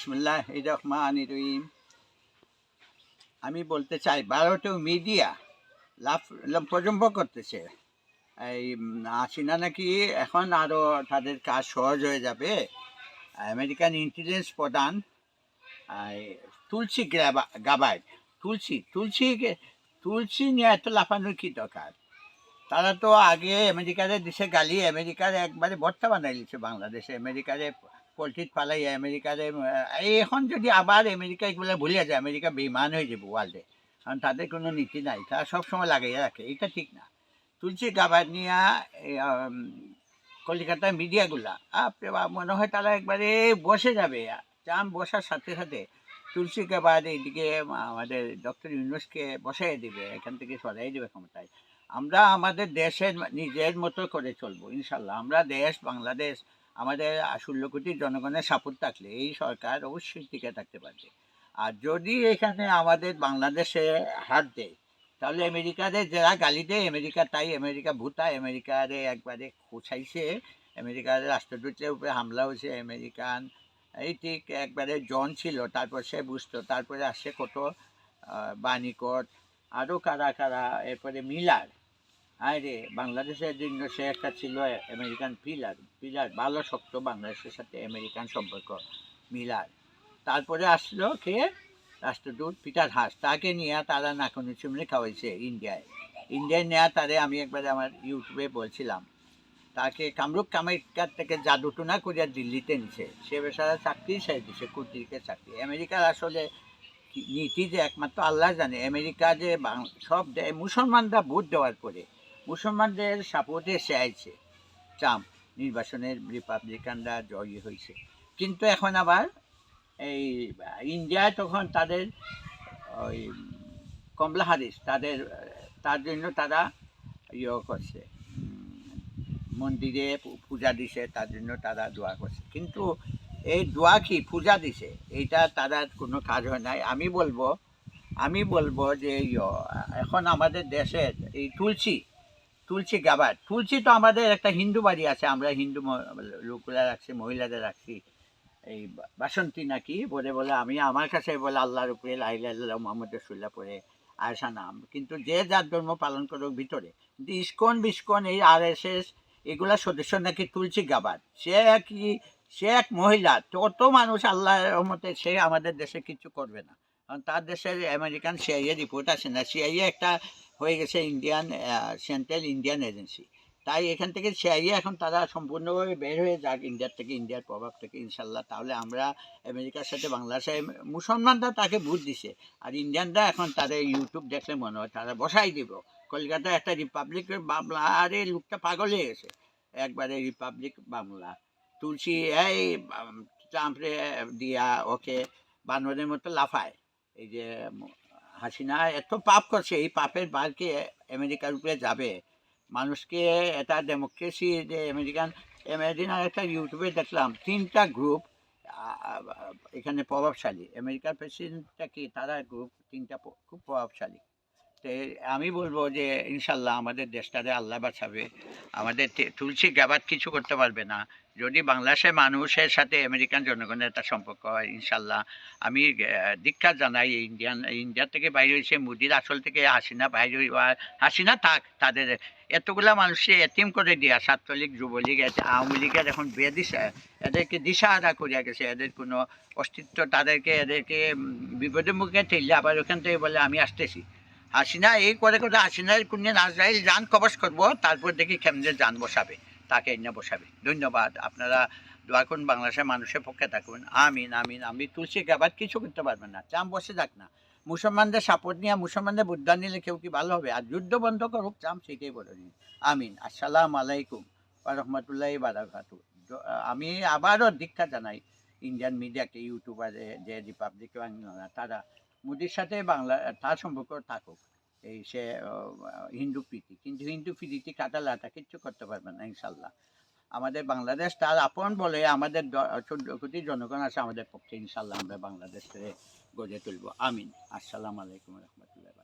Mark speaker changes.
Speaker 1: বিসমুল্লাহ রহমান রহিম আমি বলতে চাই ভারতীয় মিডিয়া লাভ প্রজম্ব করতেছে। এই হাসিনা নাকি এখন আরও তাদের কাজ সহজ হয়ে যাবে। আমেরিকান ইন্টেলিজেন্স প্রধান তুলসী গাবায় তুলসী তুলসী তুলসী নিয়ে এত লাফানোর কি দরকার? তারা তো আগে আমেরিকারে দেশে গালি, আমেরিকার একবারে ভর্তা বানাই দিচ্ছে বাংলাদেশে। আমেরিকারে আমেরিকারে আহ, এই এখন যদি আবার আমেরিকা এগুলো ভুলে যায় আমেরিকা বেমান হয়ে যাব ওয়ার্ল্ডে কারণ তাদের কোনো নীতি নাই তারা সবসময় লাগাইয়া রাখে এটা ঠিক না। তুলসী গাবার নিয়ে এই, আম, কলকাতার মিডিয়াগুলা আপনি মনে হয় তারা একবারে বসে যাবে চাম বসার সাথে সাথে। তুলসী গাবার এইদিকে আমাদের ডক্টর ইউনুসকে বসাই দিবে এখান থেকে সরাই দেবে ক্ষমতায়। আমরা আমাদের দেশের নিজের মতো করে চলবো ইনশাল্লাহ। আমরা দেশ বাংলাদেশ আমাদের ষোলো কোটি জনগণের সাপোর্ট থাকলে এই সরকার অবশ্যই টিকে থাকতে পারবে। আর যদি এখানে আমাদের বাংলাদেশে হাত দেয়, তাহলে আমেরিকারে যারা গালি দেয়, আমেরিকা তাই, আমেরিকা ভূতা, আমেরিকারে একবারে খোঁচাইছে, আমেরিকার রাষ্ট্রদূতের উপরে হামলা হয়েছে, আমেরিকান, এই ঠিক একবারে জন ছিল, তারপর সে বুঝতো, তারপরে আসছে কত বাণিকট আরও কারা কারা, এরপরে মিলার আরে বাংলাদেশের জন্য সে একটা ছিল আমেরিকান পিলার পিলার ভালো শক্ত বাংলাদেশের সাথে আমেরিকান সম্পর্ক, মিলার। তারপরে আসলো কে? রাষ্ট্রদূত পিটার হাস তাকে নিয়ে তারা নাকনি চুমনি খাওয়াইছে ইন্ডিয়ায়। ইন্ডিয়ায় নেওয়া তারে আমি একবার আমার ইউটিউবে বলছিলাম, তাকে কামরূপ কামাইকার থেকে জাদুটুনা করিয়া দিল্লিতে নিছে। সে বেচারা চাকরি ছেড়ে দিছে কুটিরকে চাকরি। আমেরিকার আসলে নীতি যে একমাত্র আল্লাহ জানে। আমেরিকা যে সব দেয়, মুসলমানরা ভোট দেওয়ার পরে। মুসলমানদের সাপোর্টে সে আইছে। ট্রাম্প নির্বাচনের রিপাবলিকানরা জয়ী হয়েছে কিন্তু এখন আবার এই, ইন্ডিয়ায় তখন তাদের, ওই কমলা হারিস তাদের, তার জন্য তারা ইয়ে করছে। মন্দিরে পূজা দিছে, তার জন্য তারা দোয়া করছে। কিন্তু এই দোয়া কি পূজা দিছে, এইটা তারা কোনো কাজ হয় নাই। আমি বলব আমি বলব যে এখন আমাদের দেশের এই তুলসী তুলসী গাবার তুলসী তো আমাদের একটা হিন্দু বাড়ি আছে, আমরা হিন্দু লোকরা রাখছি, মহিলাদের রাখছি। এই বাসন্তী নাকি, বলে বলে আমি আমার কাছে বলে আল্লাহর উপরে লাইল্লাহ মোহাম্মদ রসুল্লাহ পরে আয়সা নাম। কিন্তু যে যার ধর্ম পালন করুক ভিতরে, কিন্তু ইস্কন বিস্কন এই আর এস এস এগুলা সদস্য নাকি তুলসী গাবার সে কি সে এক মহিলা, তত মানুষ আল্লাহর রহমতে সে আমাদের দেশে কিছু করবে না। কারণ তার দেশের আমেরিকান সিআইএ রিপোর্ট আসে না। সিআইএ একটা হয়ে গেছে ইন্ডিয়ান সেন্ট্রাল ইন্ডিয়ান এজেন্সি তাই এখান থেকে সিআইএ এখন তারা সম্পূর্ণভাবে বের হয়ে যাক ইন্ডিয়ার থেকে ইন্ডিয়ার প্রভাব থেকে, ইনশাল্লাহ। তাহলে আমরা আমেরিকার সাথে বাংলার সাথে মুসলমানরা তাকে ভোট দিছে। আর ইন্ডিয়ানরা এখন তাদের ইউটিউব দেখলে মনে হয় তারা বসাই দিব। কলকাতায় একটা রিপাবলিকের বাংলা, আরে লোকটা পাগল হয়ে গেছে। একবারে রিপাবলিক বাংলা। তুলসী, এই ট্রাম্পরে দিয়া ওকে বানরের মতো লাফায়। এই যে হাসিনা এত পাপ করছে, এই পাপের বারকে আমেরিকার উপরে যাবে? মানুষকে এটা ডেমোক্রেসি যে আমেরিকান আমেরিকান একটা ইউটিউবে দেখলাম, তিনটা গ্রুপ এখানে প্রভাবশালী। আমেরিকার প্রেসিডেন্টটা কি? তারা গ্রুপ তিনটা খুব প্রভাবশালী। আমি বলব যে, ইনশাল্লাহ আমাদের দেশটারে আল্লাহ বাঁচাবে। আমাদের তুলসী গাবাত কিছু করতে পারবে না। যদি বাংলাদেশের মানুষের সাথে আমেরিকান জনগণের একটা সম্পর্ক হয়, ইনশাল্লাহ। আমি দীক্ষা জানাই ইন্ডিয়ান, ইন্ডিয়া থেকে বাইরে হয়েছে, মোদির আসল থেকে হাসিনা বাইরে হাসিনা থাক তাদের। এতগুলা মানুষকে এতিম করে দিয়া ছাত্রলীগ, যুবলীগ আওয়ামী লীগের এখন বিয়ে দিছে এদেরকে দিশা আদা করিয়া গেছে। এদের কোনো অস্তিত্ব তাদেরকে, এদেরকে বিপদের মুখে ঠেললে আবার ওখান থেকে বলে, আমি আসতেছি। হাসিনা, এই করে করে হাসিনার কুন্যে নাজরাইল যান, কবচ করব, তারপর দেখি কেমনে যান বসাবে, তাকে এনে বসাবে। ধন্যবাদ, আপনারা দোয়া করুন, বাংলাদেশের মানুষের পক্ষে থাকুন। আমিন আমিন আমি তুলসী গাবার কিছু করতে পারবেন না চাম বসে যাক না। মুসলমানদের সাপোর্ট নিয়ে, মুসলমানদের বুদ্ধা নিলে কেউ কি ভালো হবে? আর যুদ্ধ বন্ধ করুক চাম সেটাই বলে দিন। আমিন। আসসালাম আলাইকুম রহমতুল্লাহ বারাকাতু। আমি আবারও দীক্ষা জানাই ইন্ডিয়ান মিডিয়াকে ইউটিউবারে যে রিপাবলিক বাংলা তারা মোদির সাথে বাংলা, তার সম্পর্ক থাকুক। এই সে হিন্দু প্রীতি। কিন্তু হিন্দু প্রীতি কাটালাটা কিচ্ছু করতে পারবে না, ইনশাল্লাহ। আমাদের বাংলাদেশ, তার আপন বলে আমাদের চোদ্দ কোটি জনগণ আছে আমাদের পক্ষে, ইনশাল্লাহ আমরা বাংলাদেশে গড়ে তুলব। আমিন। আসসালামু আলাইকুম রহমতুল্লাহ।